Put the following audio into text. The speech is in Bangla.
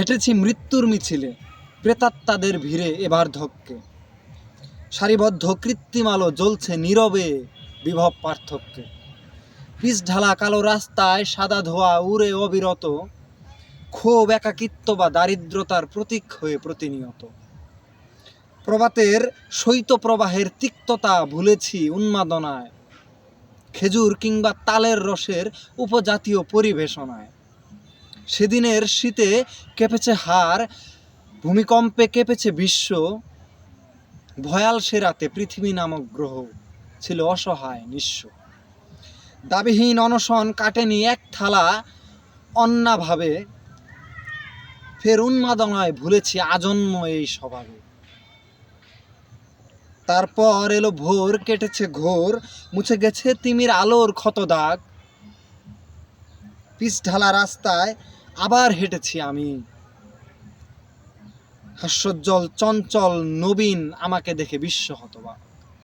হেঁটেছি মৃত্যুর মিছিলে, প্রেতাত্মাদের ভিড়ে এবার ধক্কে। সারিবদ্ধ কৃত্রিম আলো জ্বলছে নীরবে বিভব পার্থক্যে। পিচ ঢালা কালো রাস্তায় সাদা ধোয়া উড়ে অবিরত, ক্ষোভ, একাকিত্ব বা দারিদ্রতার প্রতীক হয়ে প্রতিনিয়ত। প্রভাতের শৈত প্রবাহের তিক্ততা ভুলেছি উন্মাদনায়। খেজুর কিংবা তালের রসের উপজাতীয় পরিবেশনায়। সেদিনের শীতে কেঁপেছে হার, ভূমিকম্পে কেঁপেছে বিশ্ব, ভয়াল সে রাতে পৃথিবী নামক গ্রহ ছিল অসহায়, নিঃস্ব। দাবিহীন অনশন কাটেনি এক থালা, অন্নাভাবে ফের উন্মাদনায় ভুলেছি আজন্ম এই স্বভাবে তারপর এলো ভোর, কেটেছে ঘোর, মুছে গেছে তিমির আলোর ক্ষত দাগ পিচ ঢালা রাস্তায় আবার হেঁটেছি আমি। হাস্যোজ্জ্বল চঞ্চল নবীন আমাকে দেখে বিশ্ব হতবাক